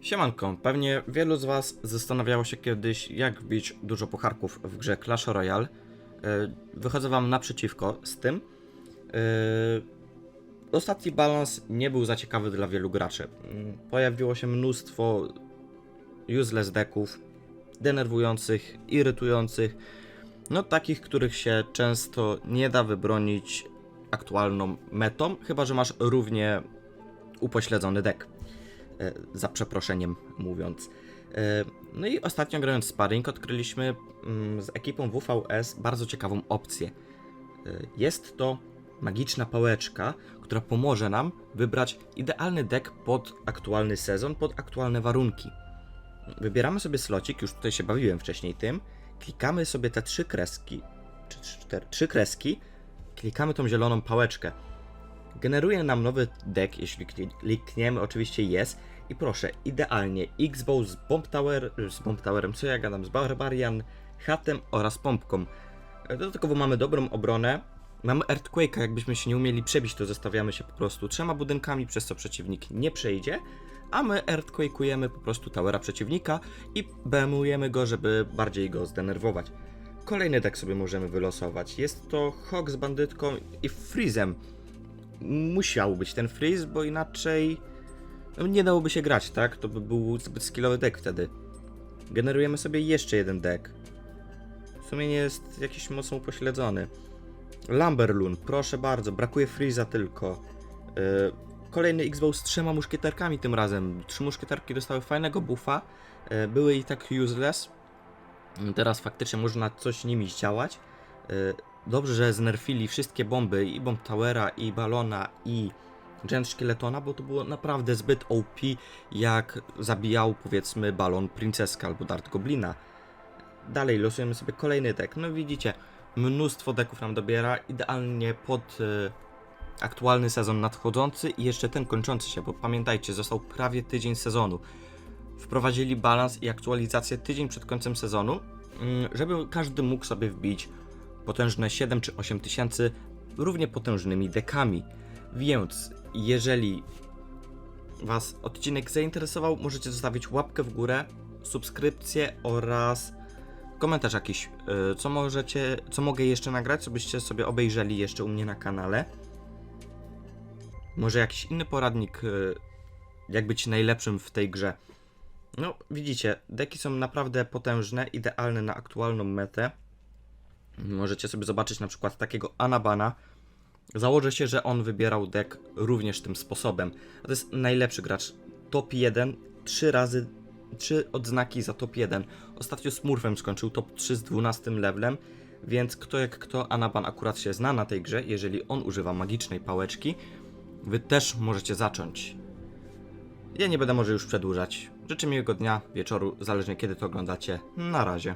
Siemanko, pewnie wielu z Was zastanawiało się kiedyś, jak wbić dużo pucharków w grze Clash Royale. E, Wychodzę Wam naprzeciwko z tym. E, Ostatni balans nie był za ciekawy dla wielu graczy. Mm, Pojawiło się mnóstwo useless decków, denerwujących, irytujących, no takich, których się często nie da wybronić aktualną metą, chyba że masz równie upośledzony deck za przeproszeniem mówiąc. E, No i ostatnio grając sparring odkryliśmy mm, z ekipą WVS bardzo ciekawą opcję. E, Jest to magiczna pałeczka, która pomoże nam wybrać idealny deck pod aktualny sezon, pod aktualne warunki. Wybieramy sobie slocik, już tutaj się bawiłem wcześniej tym, klikamy sobie te trzy kreski, czy cztery, trzy kreski, klikamy tą zieloną pałeczkę. Generuje nam nowy deck, jeśli kli- klikniemy, oczywiście jest. I proszę, idealnie X-Bow z Bomb Tower, z Bomb Towerem, co ja gadam, z Barbarian, Hatem oraz Pompką. E, Dodatkowo mamy dobrą obronę. Mamy Earthquake'a, jakbyśmy się nie umieli przebić, to zostawiamy się po prostu trzema budynkami, przez co przeciwnik nie przejdzie. A my Earthquake'ujemy po prostu towera przeciwnika i BM-ujemy go, żeby bardziej go zdenerwować. Kolejny deck sobie możemy wylosować. Jest to Hawk z bandytką i Freezem musiał być ten freeze, bo inaczej nie dałoby się grać, tak? To by był zbyt skillowy deck wtedy. Generujemy sobie jeszcze jeden deck. W sumie nie jest jakiś mocno upośledzony. Lumberloon, proszę bardzo, brakuje freeza tylko. Yy, kolejny X-Bow z trzema muszkieterkami tym razem. Trzy muszkieterki dostały fajnego buffa. Yy, były i tak useless. Teraz faktycznie można coś nimi zdziałać. Yy, Dobrze, że znerfili wszystkie bomby i bomb towera, i balona, i Giant Szkieletona, bo to było naprawdę zbyt OP, jak zabijał powiedzmy balon Princeska albo Dart Goblina. Dalej losujemy sobie kolejny deck. No widzicie, mnóstwo deków nam dobiera, idealnie pod e, aktualny sezon nadchodzący i jeszcze ten kończący się, bo pamiętajcie, został prawie tydzień sezonu. Wprowadzili balans i aktualizację tydzień przed końcem sezonu, mm, żeby każdy mógł sobie wbić potężne 7 czy 8 tysięcy równie potężnymi dekami. Więc jeżeli Was odcinek zainteresował, możecie zostawić łapkę w górę, subskrypcję oraz komentarz jakiś, y, co możecie, co mogę jeszcze nagrać, co byście sobie obejrzeli jeszcze u mnie na kanale. Może jakiś inny poradnik, y, jak być najlepszym w tej grze. No, widzicie, deki są naprawdę potężne, idealne na aktualną metę. Możecie sobie zobaczyć na przykład takiego Anabana. Założę się, że on wybierał deck również tym sposobem. A to jest najlepszy gracz. Top 1, 3 razy, 3 odznaki za top 1. Ostatnio Smurfem skończył top 3 z 12 levelem, więc kto jak kto, Anaban akurat się zna na tej grze, jeżeli on używa magicznej pałeczki, wy też możecie zacząć. Ja nie będę może już przedłużać. Życzę miłego dnia, wieczoru, zależnie kiedy to oglądacie. Na razie.